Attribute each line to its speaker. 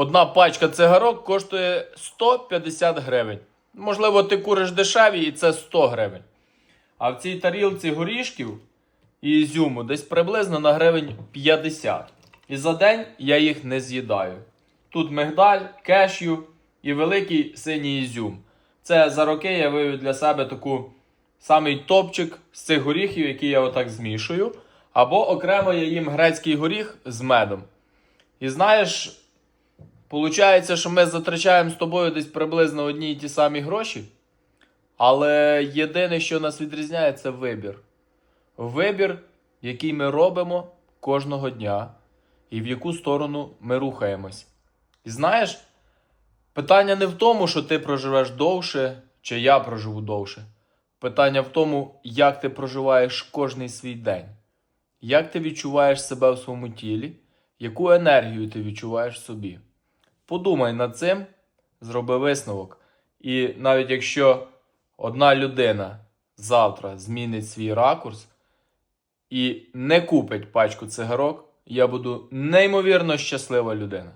Speaker 1: одна пачка цигарок коштує 150 гривень. Можливо, ти куриш дешеві і це 100 гривень. А в цій тарілці горішків і ізюму десь приблизно на гривень 50. І за день я їх не з'їдаю. Тут мигдаль, кешю і великий синій ізюм. Це за роки я вивів для себе таку самий топчик з цих горіхів, які я отак змішую. Або окремо я їм грецький горіх з медом. І знаєш, Получається, що ми затрачаємо з тобою десь приблизно одні й ті самі гроші. Але єдине, що нас відрізняє, це вибір. Вибір, який ми робимо кожного дня, і в яку сторону ми рухаємось. І знаєш, питання не в тому, що ти проживеш довше, чи я проживу довше. Питання в тому, як ти проживаєш кожний свій день, як ти відчуваєш себе в своєму тілі, яку енергію ти відчуваєш в собі. Подумай над цим, зроби висновок. І навіть якщо одна людина завтра змінить свій ракурс і не купить пачку цигарок, я буду неймовірно щаслива людина.